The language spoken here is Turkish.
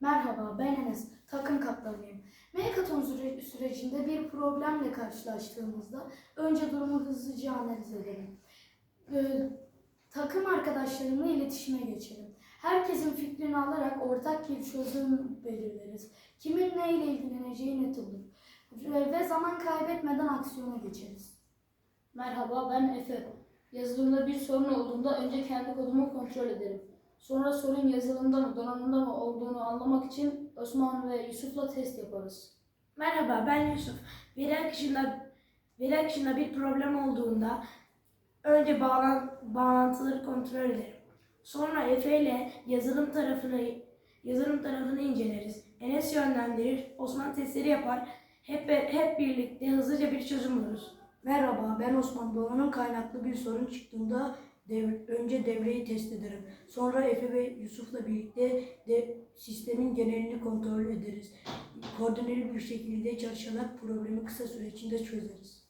Merhaba, ben Enes. Takım kaptanıyım. Mekaton süre- sürecinde bir problemle karşılaştığımızda önce durumu hızlıca analiz edelim. Ee, takım arkadaşlarımla iletişime geçelim. Herkesin fikrini alarak ortak bir çözüm belirleriz. Kimin neyle ilgileneceği net olur. Ve, ve zaman kaybetmeden aksiyona geçeriz. Merhaba ben Efe. Yazılımda bir sorun olduğunda önce kendi kodumu kontrol ederim. Sonra sorun yazılımda mı donanımda mı olduğunu anlamak için Osman ve Yusuf'la test yaparız. Merhaba ben Yusuf. Veri akışında, veri akışında bir problem olduğunda önce bağlan, bağlantıları kontrol ederim. Sonra Efe ile yazılım tarafını yazılım tarafını inceleriz. Enes yönlendirir, Osman testleri yapar. Hep hep birlikte hızlıca bir çözüm buluruz. Merhaba, ben Osman. Donanım kaynaklı bir sorun çıktığında dev- önce devreyi test ederim. Sonra Efe ve Yusuf'la birlikte de sistemin genelini kontrol ederiz. Koordineli bir şekilde çalışarak problemi kısa süre içinde çözeriz.